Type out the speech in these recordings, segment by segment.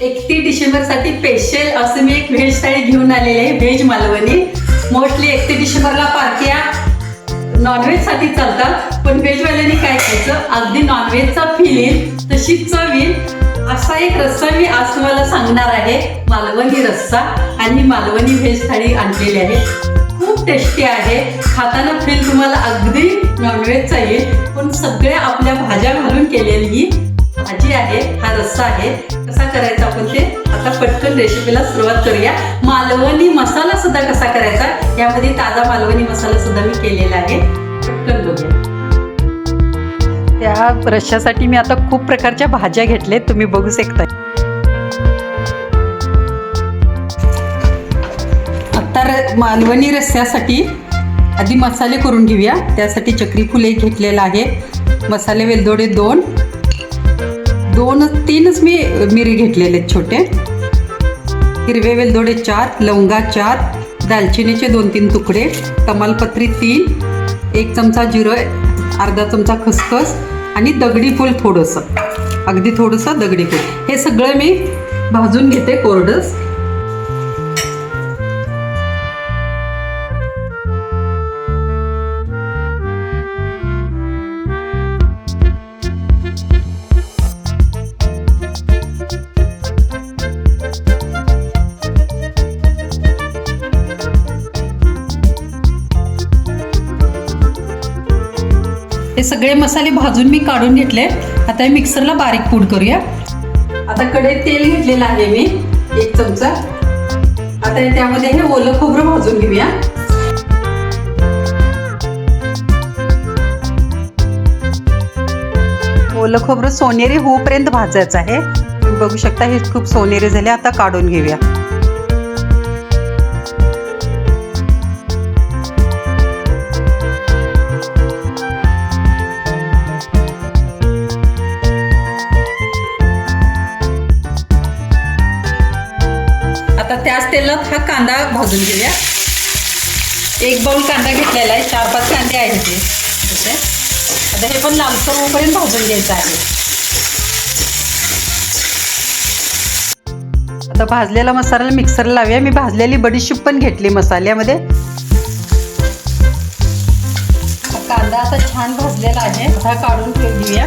एकतीस डिसेंबरसाठी स्पेशल असं मी एक व्हेज थाळी घेऊन आलेली आहे व्हेज मालवणी. मोस्टली एकतीस डिसेंबरला पार्ट्या नॉनव्हेजसाठी चालतात पण व्हेजवाल्यांनी काय खायचं? अगदी नॉनव्हेजचा फील येईल तशी चव येईल. असा एक रस्सा मी आज तुम्हाला सांगणार आहे मालवणी रस्सा. आणि मालवणी व्हेज थाळी आणलेली आहे. खूप टेस्टी आहे. खाताना फील तुम्हाला अगदी नॉनव्हेजचा येईल. पण सगळ्या आपल्या भाज्या घालून केलेली भाजी आहे हा रस्सा आहे. कसा करायचा आपण ते? आता पटकन रेसिपीला सुरुवात करूया. मालवणी मसाला सुद्धा कसा करायचा? यामध्ये ताजा मालवणी मसाला सुद्धा मी केलेला आहे. पटकन बघूया. त्या रश्श्यासाठी मी आता खूप प्रकारच्या भाज्या घेतल्या तुम्ही बघू शकता. आता र- मालवणी रस्स्यासाठी आधी मसाले करून घेऊया. त्यासाठी चक्री फुले घेतलेलं आहे. मसाले वेलदोडे दोन दोन तीनच मी मिरी घेतलेले आहेत छोटे. हिरवे वेलदोडे चार लवंगा चार दालचिनीचे दोन तीन तुकडे तमालपत्री तीन एक चमचा जिरं अर्धा चमचा खसखस आणि दगडी फूल थोडंसं. अगदी थोडंसं दगडी फूल. हे सगळं मी भाजून घेते कोरडस सगळे मसाले भाजून मी काढून घेतले. आता हे मिक्सरला बारीक पूड करूया. आता कडे तेल घेतलेलं आहे मी एक चमचा. आता त्यामध्ये हे ओलं खोबरं भाजून घेऊया. ओलं खोबरं सोनेरी होऊपर्यंत भाजायचं आहे. तुम्ही बघू शकता हे खूप सोनेरी झाले आता काढून घेऊया. भाजून घेऊया. एक बाउल कांदा घेतलेला आहे चार पाच कांदे आहेत ते तसे आता हे पण लालसर होईपर्यंत भाजून घ्यायचं आहे. आता भाजलेला मसाला मिक्सरला लावूया. मी भाजलेली बडीशिप पण घेतली मसाल्यामध्ये. कांदा आता छान भाजलेला आहे. हा काढून ठेवूया.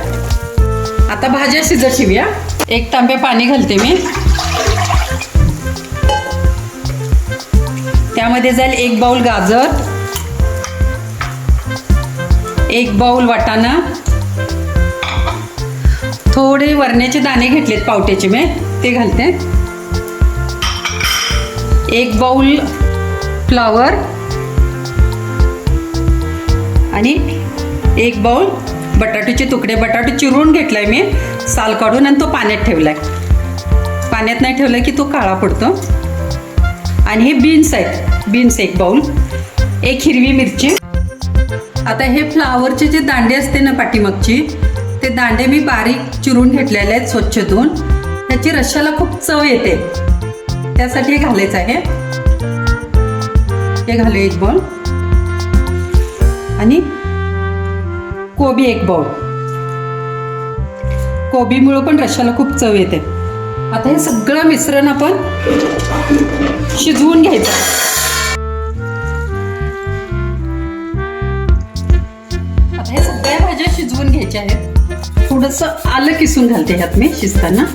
आता भाज्या शिजत ठेवूया. एक तांबे पाणी घालते मी. त्यामध्ये जाईल एक बाऊल गाजर एक बाऊल वाटाणा थोडे वरण्याचे दाणे घेतलेत पावट्याचे मी ते घालते. एक बाऊल फ्लावर आणि एक बाऊल बटाट्याचे तुकडे. बटाटे चिरून घेतलाय मी साल काढून आणि तो पाण्यात ठेवलाय. पाण्यात नाही ठेवला की तो काळा पडतो. आणि हे बीन्स आहेत. बीन्स एक बाउल एक हिरवी मिरची. आता हे फ्लावरचे जे दांडे असते ना पाठीमागची ते दांडे मी बारीक चिरून घेतलेले आहेत स्वच्छ धुवून. त्याची रश्श्याला खूप चव येते. त्यासाठी हे घालायचं आहे. हे घालू एक बाउल आणि कोबी एक बाउल कोबीमुळं पण रश्याला खूप चव येते. आता हे सगळं मिश्रण आपण शिजवून घ्यायचं. आता हे सगळ्या भाज्या शिजवून घ्यायच्या आहेत. थोडस आलं किसून घालते ह्यात मी शिजताना.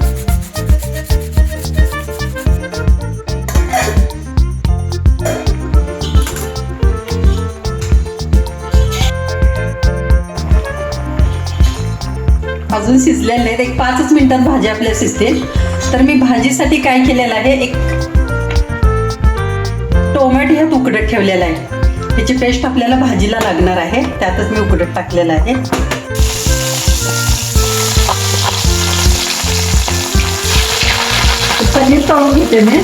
अजून शिजलेले नाहीत. एक पाचच मिनिटात भाज्या आपल्या शिजते तर मी भाजीसाठी काय केलेलं आहे? एक टोमॅटो ह्यात उकडत ठेवलेला आहे. त्याची पेस्ट आपल्याला भाजीला लागणार आहे. त्यातच मी उकडत टाकलेलं आहे. पनीर तळून घेते मी.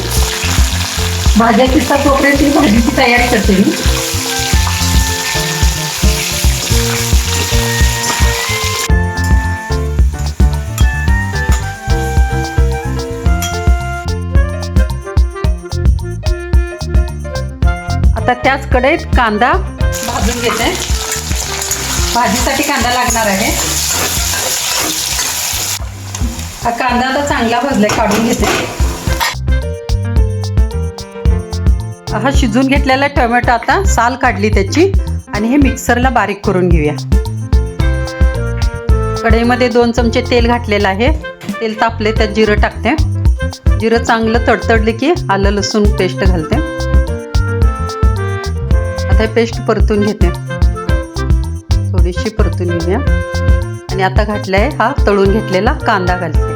भाज्या किस्सा कोपऱ्यातील ती भाजीची तयार करते मी. त्याच कढईत कांदा भाजून घेते. भाजीसाठी कांदा लागणार आहे. हा कांदा आता चांगला भाजला काढून घेते. हा शिजून घेतलेला टोमॅटो आता साल काढली त्याची आणि हे मिक्सरला बारीक करून घेऊया. कढईमध्ये दोन चमचे तेल घातलेलं आहे. तेल तापले त्यात जिरं टाकते. जिरं चांगलं तडतडले की आलं लसूण पेस्ट घालते. आता हे पेस्ट परतून घेते. थोडीशी परतून घेऊया. आणि आता घातलाय हा तळून घेतलेला कांदा घालते.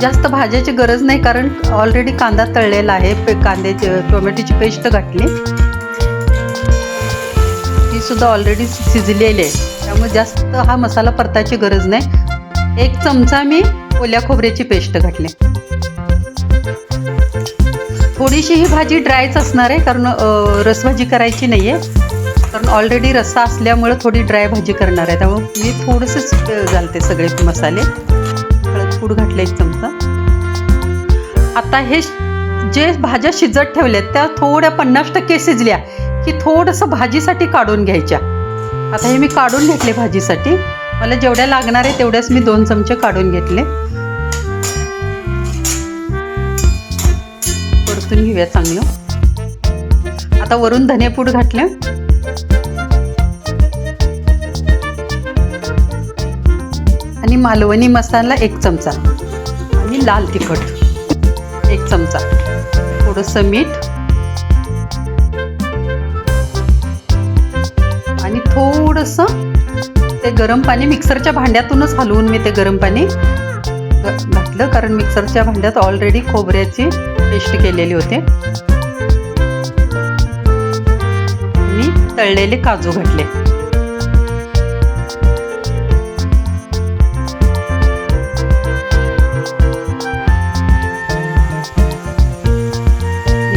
जास्त भाज्याची गरज नाही कारण ऑलरेडी कांदा तळलेला आहे. कांद्याची टोमॅटोची पेस्ट घातली. ती सुद्धा ऑलरेडी शिजलेली आहे. त्यामुळे जास्त हा मसाला परतायची गरज नाही. एक चमचा मी ओल्या खोबऱ्याची पेस्ट घातली. थोडीशी ही भाजी ड्रायच असणार आहे कारण रसभाजी करायची नाही आहे कारण ऑलरेडी रस्सा असल्यामुळं थोडी ड्राय भाजी करणार आहे. त्यामुळे मी थोडंसंच घालते सगळे मसाले. हळद पूड घातले एक चमचा. आता हे जे भाज्या शिजत ठेवल्यात त्या थोड्या पन्नास टक्के शिजल्या की थोडंसं भाजीसाठी काढून घ्यायच्या. आता हे मी काढून घेतले भाजीसाठी. मला जेवढ्या लागणार आहे तेवढ्याच मी दोन चमचे काढून घेतले. घेऊया चांगलं हो. आता वरून धनेपूड घातलं. आणि मालवणी मसाला एक चमचा. आणि लाल तिखट एक चमचा. थोडंसं मीठ. आणि थोडंसं ते गरम पाणी मिक्सरच्या भांड्यातूनच हलवून मी ते गरम पाणी घातलं कारण मिक्सरच्या भांड्यात ऑलरेडी खोबऱ्याची पेस्ट केलेली होती. मी तळलेले काजू घातले.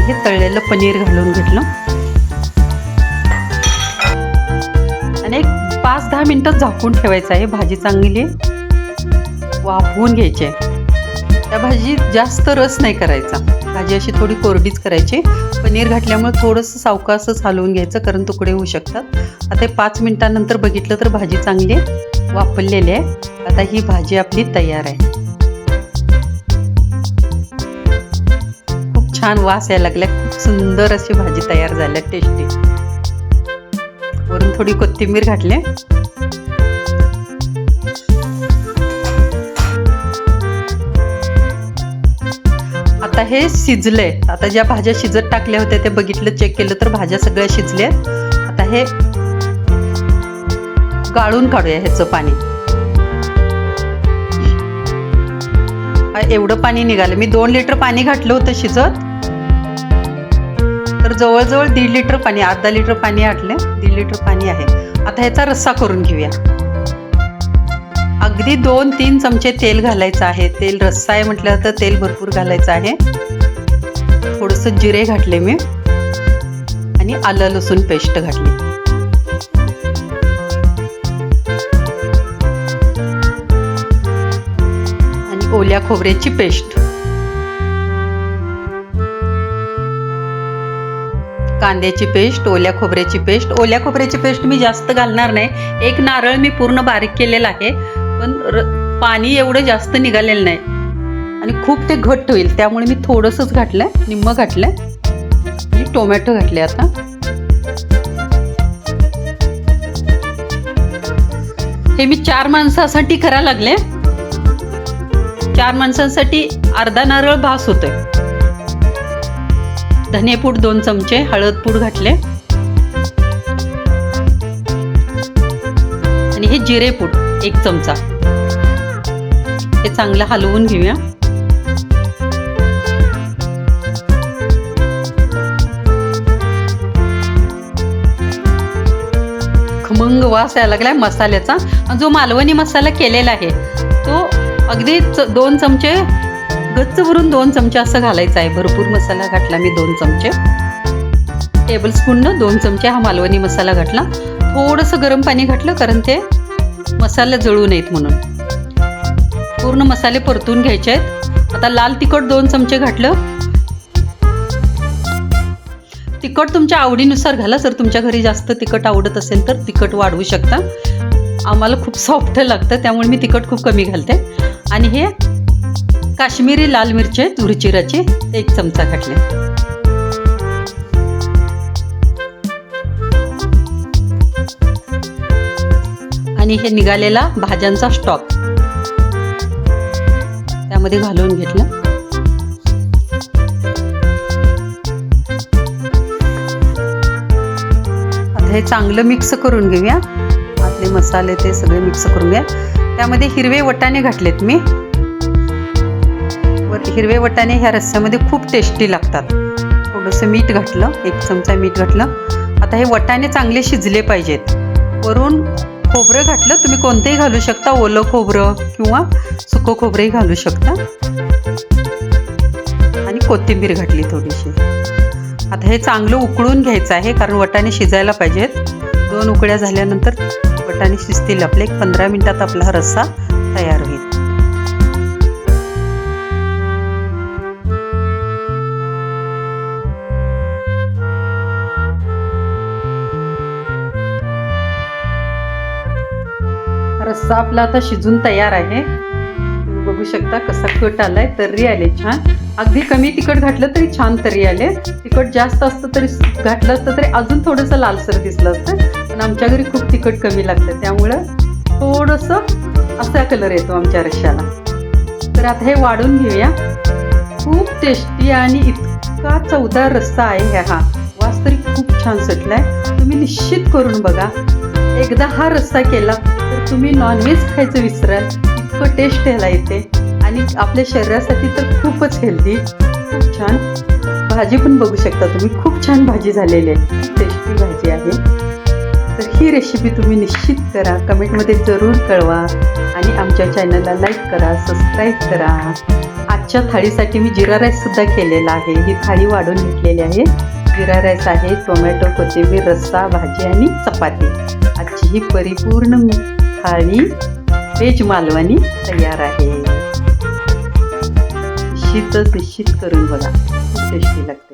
हे तळलेलं पनीर घालून घेतलं. आणि एक पाच दहा मिनटं झाकून ठेवायचं आहे. भाजी चांगली वाफवून घ्यायचे. त्या भाजीत जास्त रस नाही करायचा. भाजी अशी थोडी कोरडीच करायची. पनीर घातल्यामुळे थोडंसं सावकासच हलवून घ्यायचं कारण तुकडे होऊ शकतात. आता पाच मिनटानंतर बघितलं तर भाजी चांगली वापरलेली आहे. आता ही भाजी आपली तयार आहे. खूप छान वास यायला लागल्या खूप सुंदर अशी भाजी तयार झाल्या टेस्टी. वरून थोडी कोथिंबीर घातली. हे शिजलंय आता ज्या भाज्या शिजत टाकल्या होत्या ते बघितलं चेक केलं तर भाज्या सगळ्या शिजल्या आता हे गाळून काढूया ह्याचं पाणी. एवढं पाणी निघालं. मी दोन लिटर पाणी घातलं होतं शिजत. तर जवळजवळ दीड लिटर पाणी अर्धा लिटर पाणी आटले. दीड लिटर पाणी आहे. आता ह्याचा रस्सा करून घेऊया. अगदी दोन तीन चमचे तेल घालायचं आहे. तेल रस्सा आहे म्हटलं तर तेल भरपूर घालायचं आहे. थोडंसं जिरे घातले मी. आणि आलं लसूण पेस्ट घातली. आणि ओल्या खोबऱ्याची पेस्ट. कांद्याची पेस्ट ओल्या खोबऱ्याची पेस्ट. ओल्या खोबऱ्याची पेस्ट मी जास्त घालणार नाही. एक नारळ मी पूर्ण बारीक केलेला आहे. पण र पाणी एवढं जास्त निघालेलं नाही. आणि खूप ते घट्ट होईल त्यामुळे मी थोडंसंच घातलं आहे निम्मं घातलं आहे आणि टोमॅटो घातले आता. हे मी चार माणसासाठी करायला लागले. चार माणसांसाठी अर्धा नारळ भास होतोय. धनेपूड दोन चमचे हळद पूड घातले. आणि हे जिरेपूड. एक चमचा. हे चांगलं हलवून घेऊया. खमंग वास यायला लागलाय मसाल्याचा. जो मालवणी मसाला केलेला आहे तो अगदी च- दोन चमचे गच्च भरून दोन चमचे असं घालायचं आहे. भरपूर मसाला घातला मी दोन चमचे. टेबल स्पून दोन चमचे हा मालवणी मसाला घातला. थोडंसं गरम पाणी घातलं कारण ते मसाले जळू नयेत म्हणून. पूर्ण मसाले परतून घ्यायचे आहेत. आता लाल तिखट दोन चमचे घातलं. तिखट तुमच्या आवडीनुसार घाला. जर तुमच्या घरी जास्त तिखट आवडत असेल तर तिखट वाढवू शकता. आम्हाला खूप सॉफ्ट लागतं त्यामुळे मी तिखट खूप कमी घालते. आणि हे काश्मीरी लाल मिरची आहेत एक चमचा घातले. आणि हे निघालेला भाज्यांचा स्टॉक त्यामध्ये घालून घेतलं. आता हे चांगलं मिक्स करून घेऊया. आतले मसाले ते सगळे मिक्स करून घ्या त्यामध्ये हिरवे वटाणे घातलेत मी. वर हिरवे वटाणे ह्या रस्स्यामध्ये खूप टेस्टी लागतात. थोडंसं मीठ घातलं एक चमचा मीठ घातलं. आता हे वटाणे चांगले शिजले पाहिजेत. वरून खोबरं घातलं तुम्ही कोणतेही घालू शकता ओलं खोबरं किंवा सुकं खोबरंही घालू शकता. आणि कोथिंबीर घातली थोडीशी. आता हे चांगलं उकळून घ्यायचं आहे कारण वटाणे शिजायला पाहिजेत. दोन उकळ्या झाल्यानंतर वटाणे शिजतील आपले. एक पंधरा मिनटात आपला हा रस्सा तयार होईल. रस्सा आपला आता शिजून तयार आहे. बघू शकता कसा कट आलाय तर्री आले छान. अगदी कमी तिखट घातलं तरी छान तर्री आले. तिखट जास्त असतं तरी घातलं असतं तरी अजून थोडंसं लालसर दिसलं असतं. पण आमच्या घरी खूप तिखट कमी लागतं. त्यामुळं थोडंसं असा कलर येतो आमच्या रश्श्याला तर आता हे वाढून घेऊया. खूप टेस्टी आणि इतका चवदार रस्सा आहे हा वास तरी खूप छान सुटलाय. तुम्ही निश्चित करून बघा. एकदा हा रस्सा केला तर तुम्ही नॉनव्हेज खायचं विसराल. इतकं टेस्ट ह्याला येते. आणि आपल्या शरीरासाठी तर खूपच हेल्दी खूप छान. भाजी पण बघू शकता तुम्ही. खूप छान भाजी झालेली आहे. टेस्टी भाजी आहे. तर ही रेसिपी तुम्ही निश्चित करा. कमेंटमध्ये जरूर कळवा. आणि आमच्या चॅनलला लाईक करा सबस्क्राईब करा. आजच्या थाळीसाठी मी जिरा राईससुद्धा केलेला आहे. ही थाळी वाढून घेतलेली आहे. जिरा राईस आहे टोमॅटो कोथिंबीर रस्सा भाजी आणि चपाती. आजची ही परिपूर्ण थाळी व्हेज मालवणी तयार आहे. निश्चितच निश्चित करून बघा खूप टेस्टी लागते.